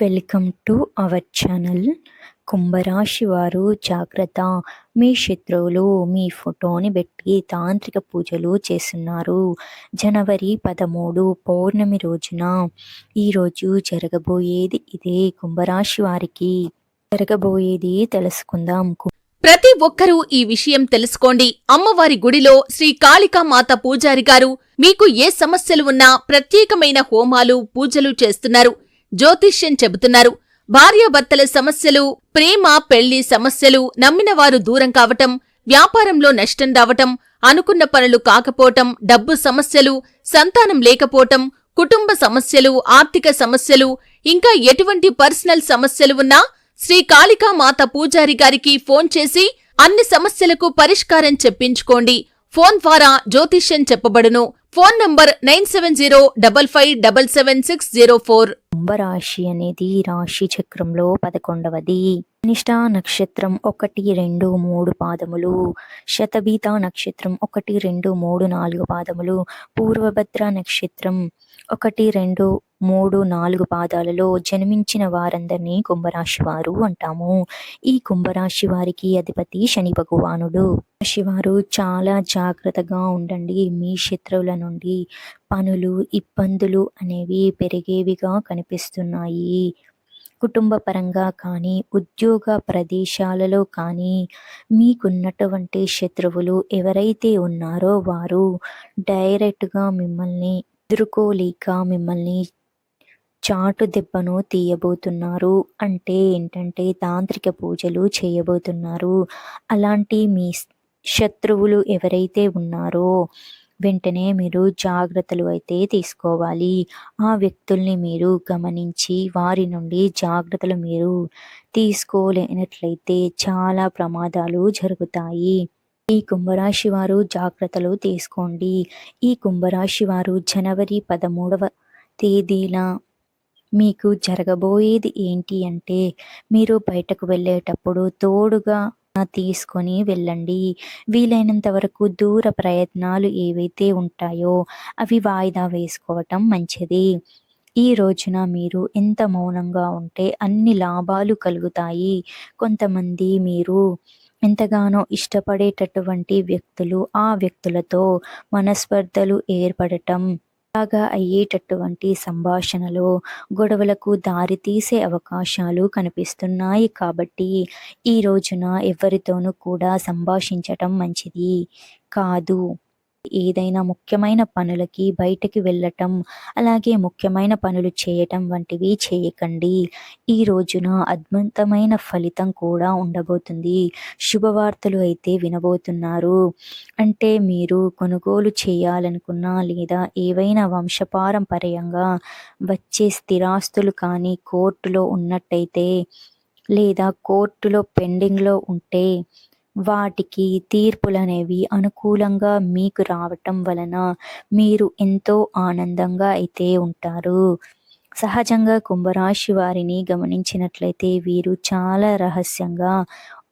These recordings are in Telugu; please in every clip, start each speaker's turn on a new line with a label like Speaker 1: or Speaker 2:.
Speaker 1: Welcome to our channel. కుంభరాశి వారు జాగ్రత్త. మీ శత్రువులు మీ ఫోటోని పెట్టి తాంత్రిక పూజలు చేస్తున్నారు. జనవరి పదమూడు పౌర్ణమి రోజున ఈరోజు జరగబోయేది ఇదే కుంభరాశి వారికి. జరగబోయేది తెలుసుకుందాం.
Speaker 2: ప్రతి ఒక్కరూ ఈ విషయం తెలుసుకోండి. అమ్మవారి గుడిలో శ్రీ కాళికామాత పూజారి గారు మీకు ఏ సమస్యలు ఉన్నా ప్రత్యేకమైన హోమాలు పూజలు చేస్తున్నారు. జ్యోతిష్యం చెబుతున్నారు. భార్యాభర్తల సమస్యలు ప్రేమ పెళ్ళి సమస్యలు నమ్మినవారు దూరం కావటం వ్యాపారంలో నష్టం రావటం అనుకున్న పనులు కాకపోవటం డబ్బు సమస్యలు సంతానం లేకపోవటం కుటుంబ సమస్యలు ఆర్థిక సమస్యలు ఇంకా ఎటువంటి పర్సనల్ సమస్యలు ఉన్నా శ్రీ కాళికామాత పూజారి గారికి ఫోన్ చేసి అన్ని సమస్యలకు పరిష్కారం చెప్పించుకోండి. ఫోన్ ద్వారా జ్యోతిష్యం చెప్పబడును. Phone number nine seven zero double five double seven six zero four.
Speaker 1: కుంభరాశి అనేది రాశి చక్రంలో పదకొండవది. నిష్ఠా నక్షత్రం ఒకటి రెండు మూడు పాదములు. శతబీత నక్షత్రం ఒకటి రెండు మూడు నాలుగు పాదములు. పూర్వభద్ర నక్షత్రం ఒకటి రెండు మూడు నాలుగు పాదాలలో జన్మించిన వారందరినీ కుంభరాశి వారు అంటాము. ఈ కుంభరాశి వారికి అధిపతి శని భగవానుడు. రాశివారు చాలా జాగ్రత్తగా ఉండండి. మీ శత్రువుల నుండి పనులు ఇబ్బందులు అనేవి పెరిగేవిగా కనిపిస్తున్నాయి. కుటుంబ పరంగా కానీ ఉద్యోగ ప్రదేశాలలో కానీ మీకున్నటువంటి శత్రువులు ఎవరైతే ఉన్నారో వారు డైరెక్ట్గా మిమ్మల్ని ఎదుర్కోలేక మిమ్మల్ని చాటు దెబ్బను తీయబోతున్నారు. అంటే ఏంటంటే తాంత్రిక పూజలు చేయబోతున్నారు. అలాంటి మీ శత్రువులు ఎవరైతే ఉన్నారో వెంటనే మీరు జాగ్రత్తలు అయితే తీసుకోవాలి. ఆ వ్యక్తుల్ని మీరు గమనించి వారి నుండి జాగ్రత్తలు మీరు తీసుకోలేనట్లయితే చాలా ప్రమాదాలు జరుగుతాయి. ఈ కుంభరాశి వారు జాగ్రత్తలు తీసుకోండి. ఈ కుంభరాశి వారు జనవరి పదమూడవ తేదీన మీకు జరగబోయేది ఏంటి అంటే మీరు బయటకు వెళ్ళేటప్పుడు తోడుగా తీసుకొని వెళ్ళండి. వీలైనంత వరకు దూర ప్రయత్నాలు ఏవైతే ఉంటాయో అవి వాయిదా వేసుకోవటం మంచిది. ఈ రోజున మీరు ఎంత మౌనంగా ఉంటే అన్ని లాభాలు కలుగుతాయి. కొంతమంది మీరు ఎంతగానో ఇష్టపడేటటువంటి వ్యక్తులు ఆ వ్యక్తులతో మనస్పర్ధలు ఏర్పడటం లాగా అయ్యేటటువంటి సంభాషణలో గొడవలకు దారితీసే అవకాశాలు కనిపిస్తున్నాయి కాబట్టి ఈ రోజున ఎవరితోనూ కూడా సంభాషించటం మంచిది కాదు. ఏదైనా ముఖ్యమైన పనులకి బయటకి వెళ్ళటం అలాగే ముఖ్యమైన పనులు చేయటం వంటివి చేయకండి. ఈ రోజున అద్భుతమైన ఫలితం కూడా ఉండబోతుంది. శుభవార్తలు అయితే వినబోతున్నారు. అంటే మీరు కొనుగోలు చేయాలనుకున్నా లేదా ఏవైనా వంశపారంపర్యంగా వచ్చే స్థిరాస్తులు కానీ కోర్టులో ఉన్నట్టయితే లేదా కోర్టులో పెండింగ్లో ఉంటే వాటికి తీర్పులనేవి అనుకూలంగా మీకు రావటం వలన మీరు ఎంతో ఆనందంగా అయితే ఉంటారు. సహజంగా కుంభరాశి వారిని గమనించినట్లయితే వీరు చాలా రహస్యంగా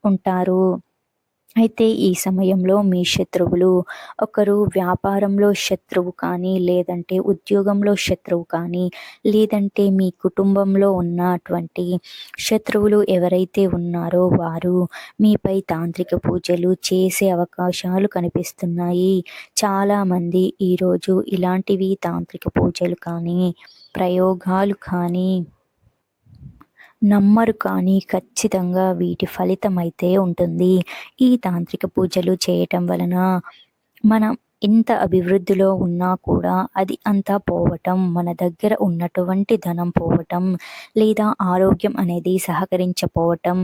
Speaker 1: ఉంటారు. అయితే ఈ సమయంలో మీ శత్రువులు ఒకరు వ్యాపారంలో శత్రువు కానీ లేదంటే ఉద్యోగంలో శత్రువు కానీ లేదంటే మీ కుటుంబంలో ఉన్నటువంటి శత్రువులు ఎవరైతే ఉన్నారో వారు మీపై తాంత్రిక పూజలు చేసే అవకాశాలు కనిపిస్తున్నాయి. చాలామంది ఈరోజు ఇలాంటివి తాంత్రిక పూజలు కానీ ప్రయోగాలు కానీ నమ్మరు కానీ ఖచ్చితంగా వీటి ఫలితం అయితే ఉంటుంది. ఈ తాంత్రిక పూజలు చేయటం వలన మనం ఎంత అభివృద్ధిలో ఉన్నా కూడా అది అంతా పోవటం మన దగ్గర ఉన్నటువంటి ధనం పోవటం లేదా ఆరోగ్యం అనేది సహకరించపోవటం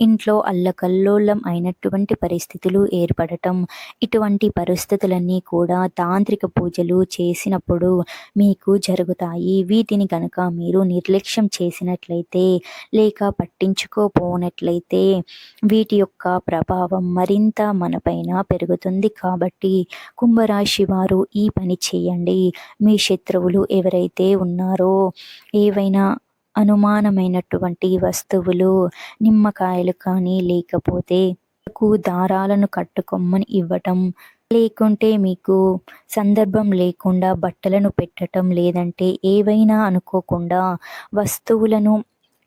Speaker 1: ఇంట్లో అల్లకల్లోలం అయినటువంటి పరిస్థితులు ఏర్పడటం ఇటువంటి పరిస్థితులన్నీ కూడా తాంత్రిక పూజలు చేసినప్పుడు మీకు జరుగుతాయి. వీటిని కనుక మీరు నిర్లక్ష్యం చేసినట్లయితే లేక పట్టించుకోపోనట్లయితే వీటి యొక్క ప్రభావం మరింత మనపైన పెరుగుతుంది కాబట్టి కుంభ కుంభరాశి వారు ఈ పని చేయండి. మీ శత్రువులు ఎవరైతే ఉన్నారో ఏవైనా అనుమానమైనటువంటి వస్తువులు నిమ్మకాయలు కానీ లేకపోతే దారాలను కట్టుకొమ్మని ఇవ్వటం లేకుంటే మీకు సందర్భం లేకుండా బట్టలను పెట్టటం లేదంటే ఏవైనా అనుకోకుండా వస్తువులను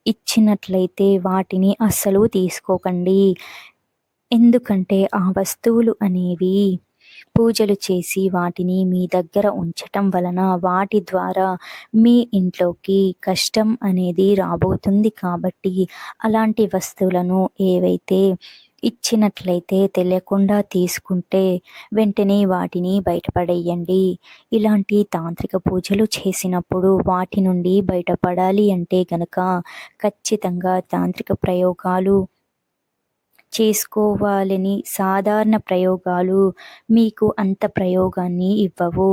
Speaker 1: ఇచ్చినట్లయితే వాటిని అస్సలు తీసుకోకండి. ఎందుకంటే ఆ వస్తువులు అనేవి పూజలు చేసి వాటిని మీ దగ్గర ఉంచటం వలన వాటి ద్వారా మీ ఇంట్లోకి కష్టం అనేది రాబోతుంది. కాబట్టి అలాంటి వస్తువులను ఏవైతే ఇచ్చినట్లయితే తెలియకుండా తీసుకుంటే వెంటనే వాటిని బయటపడేయండి. ఇలాంటి తాంత్రిక పూజలు చేసినప్పుడు వాటి నుండి బయటపడాలి అంటే గనక ఖచ్చితంగా తాంత్రిక ప్రయోగాలు చేసుకోవాలని సాధారణ ప్రయోగాలు మీకు అంత ప్రయోగాన్ని ఇవ్వవు.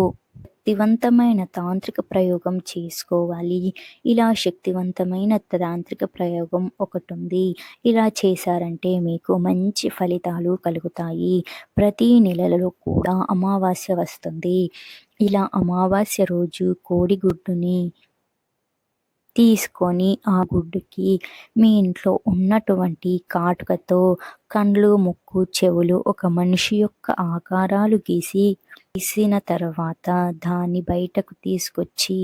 Speaker 1: శక్తివంతమైన తాంత్రిక ప్రయోగం చేసుకోవాలి. ఇలా శక్తివంతమైన తాంత్రిక ప్రయోగం ఒకటి ఉంది ఇలా చేశారంటే మీకు మంచి ఫలితాలు కలుగుతాయి. ప్రతి నెలలో కూడా అమావాస్య వస్తుంది. ఇలా అమావాస్య రోజు కోడిగుడ్డుని తీసుకొని ఆ గుడ్డుకి మీ ఇంట్లో ఉన్నటువంటి కాటుకతో కండ్లు ముక్కు చెవులు ఒక మనిషి యొక్క ఆకారాలు గీసి గీసిన తర్వాత దాన్ని బయటకు తీసుకొచ్చి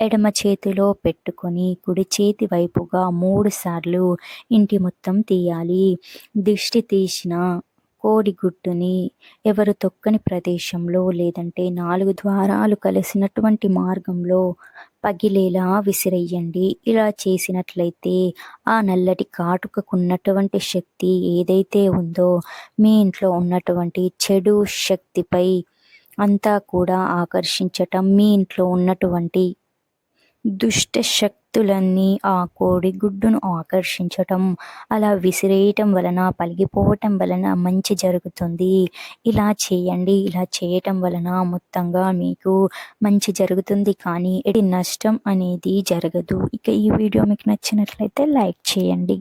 Speaker 1: ఎడమ చేతిలో పెట్టుకొని కుడి చేతి వైపుగా మూడు సార్లు ఇంటి మొత్తం తీయాలి. దిష్టి తీసిన కోడిగుడ్డుని ఎవరు తొక్కని ప్రదేశంలో లేదంటే నాలుగు ద్వారాలు కలిసినటువంటి మార్గంలో పగిలేలా విసిరేయండి ఇలా చేసినట్లయితే ఆ నల్లటి కాటుకకున్నటువంటి శక్తి ఏదైతే ఉందో మీ ఇంట్లో ఉన్నటువంటి చెడు శక్తిపై అంతా కూడా ఆకర్షించటం మీ ఇంట్లో ఉన్నటువంటి దుష్ట శక్తులన్నీ ఆ కోడి గుడ్డును ఆకర్షించటం అలా విసిరేయటం వలన పలిగిపోవటం వలన మంచి జరుగుతుంది. ఇలా చేయండి ఇలా చేయటం వలన మొత్తంగా మీకు మంచి జరుగుతుంది. కానీ ఎడి నష్టం అనేది జరగదు. ఇక ఈ వీడియో మీకు నచ్చినట్లయితే లైక్ చేయండి.